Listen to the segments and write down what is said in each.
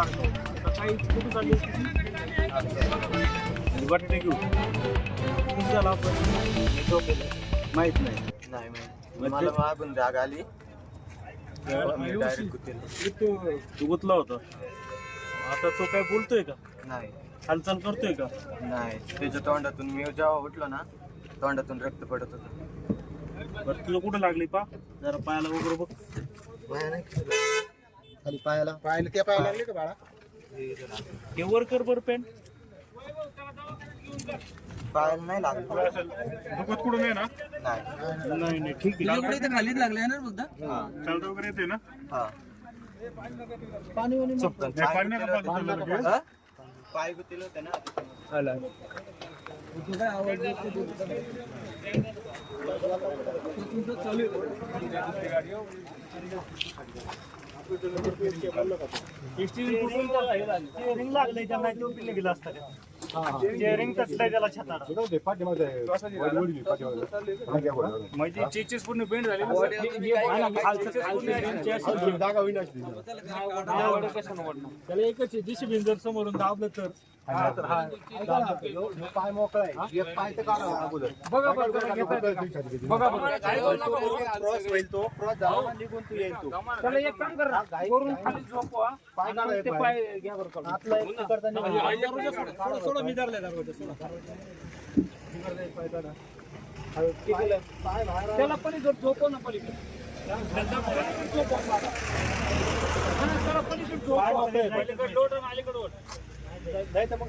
आता काही कुठं चालली बटाटे घेऊ किती झाला आपण? माहीत नाही. नाही माहीत मला मागून जाग आली. डायरेक्ट गुतला होता. आता तो काय बोलतोय का? नाही. हालचाल करतोय का? नाही. त्याच्या तोंडातून मी जेव्हा उठलो ना तोंडातून रक्त पडत होतं. बरं तुला कुठं लागली पा? जरा पायाला वगैरे बघ. खाली पायाला. पायाला त्या पायाला लागले का बाळा? हे वर कर बरं पेन पायाला नाही लागलं दुखत कुठं नाही ना? नाही. नाही नाही ठीक आहे. खालीच लागले ना फक्त? हा. चालतं वगैरे येते ना? हा. पाणी वाणी पण पाय गुतेल- हा? पाय गुतेल होते ना? काय आवाज स्टेअरिंग लागलंय त्यांना तो पिल्ले गेला असता. म्हणजे चेचेस पूर्ण बेंड झाले त्याला एकच दिशी बिंदर समोरून दाबलं तर. पाय मोकळा आहे. एक पाय तर काढा अगोदर. बघा बघा बघा बघा. बघा क्रॉस होईल तो. क्रॉस झाला निघून तू येईल तू. त्याला एक काम कर. ना, वरून खाली झोपवा. पाय काढा आणि ते एक पाय घ्या बरं काढून. आतला एक तिकडचा निघून. दरवाजा सोडा, मी धरलाय दरवाजा, सोडा. त्याला पलीकडे झोपव ना पलीकडे त्याला झोपव त्याला पलीकडे झोपव. अलीकडे ओढ. नाही तर मग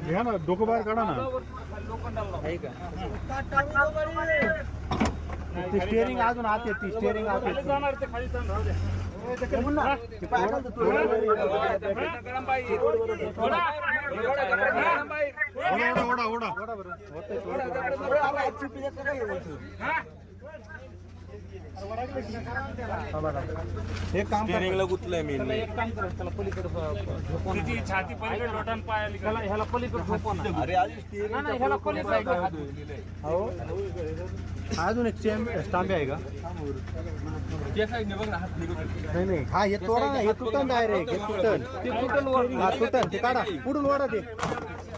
घ्या ना डोकं बाहेर काढा ना. ते स्टेअरिंग अजून आत येते स्टेअरिंग आत येते जाणार ते खाली जाणार राहू द्या. ओढा. ओढा ओढा ओढा हे काम कर. गुतलंय मी. एक काम करा त्याला पलीकडे तिची छाती पलीकडे रोटान पाय ह्याला ह्याला पलीकडे अरे नाही, नाही, ह्याला पलीकडे हो. अजून एक चेम स्टांबे आहे का? नाही नाही. हा हे तोडा ना. हे तुटन डायरेक्ट हे तुटन ते वर हा तुटन ते काढा. पुढून ओढा ते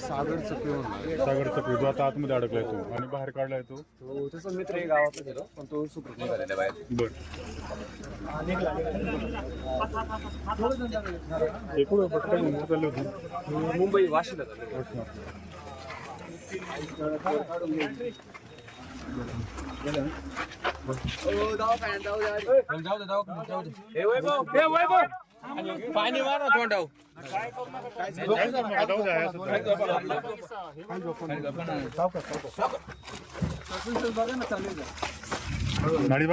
सागर चकली म्हणून सागर चक्री जो आता आतमध्ये अडकलाय तो आणि बाहेर काढलाय तो. तो त्याचा मित्र आहे गावातला गेलो पण तो सुखरूप निघालेला बाहेर. बर. एकूण पटकन चालले होते. मुंबई वाशीला हे जाऊ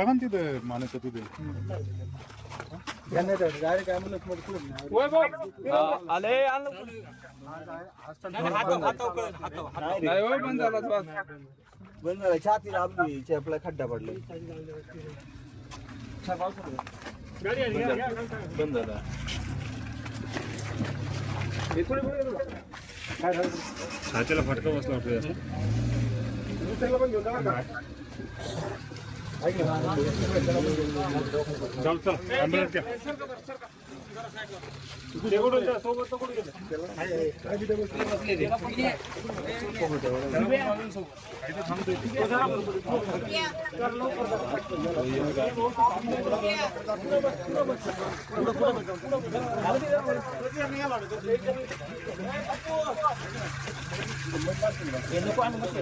ना तिथे मानाचं तिथे. डायरेक्ट ॲम्ब्युलन्समध्ये पुढे वैभव आले नाही हो, बंद झाला बस बंद झालं. छाती आपली आपला खड्डा पडला गाडी. बंद झाला. छातीला फटका बसला वाटतं जाऊ ఎందుకు అనుమతి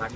на